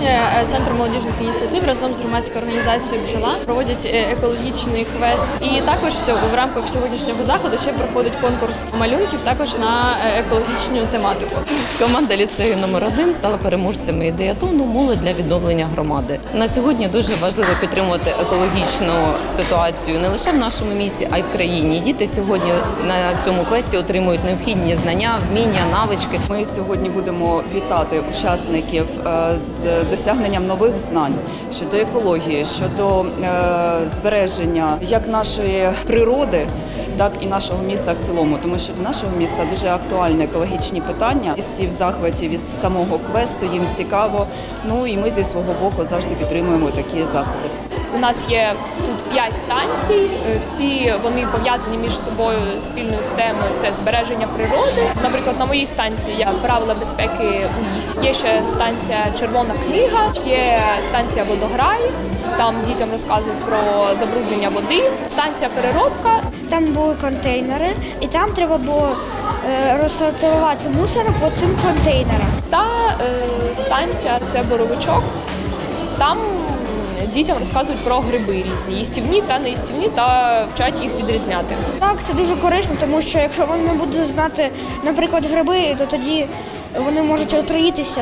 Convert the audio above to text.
вересня е, центр молодіжних ініціатив разом з громадською організацією Бджола проводять е, екологічний квест. І також в рамках сьогоднішнього заходу ще проходить конкурс малюнків також на е, екологічну тематику. Команда ліцею номер 1 стала переможцями ідеятону молодь для відновлення громади. На сьогодні дуже важливо підтримувати екологічну ситуацію не лише в нашому місті, а й в країні. Діти сьогодні на цьому квесті отримують необхідні знання, вміння, навички. Ми сьогодні будемо вітати учасників з досягненням нових знань щодо екології, щодо е, збереження як нашої природи, так і нашого міста в цілому, тому що для нашого міста дуже актуальні екологічні питання. Всі в захваті від самого квесту, їм цікаво. Ну і ми зі свого боку завжди підтримуємо такі заходи. У нас є тут п'ять станцій. е, Всі вони пов'язані між собою спільною темою. Це збереження природи. Наприклад, на моїй станції є правила безпеки у лісі. Є ще станція Червона книга, є станція Водограй. Там дітям розказують про забруднення води. Станція переробка. Там були контейнери, і там треба було е, розсортувати мусор по цим контейнерам. Та е, станція це боровичок. Там дітям розказують про гриби різні, їстівні та неїстівні, та вчать їх відрізняти. Так, це дуже корисно, тому що якщо вони не будуть знати, наприклад, гриби, то тоді вони можуть отруїтися.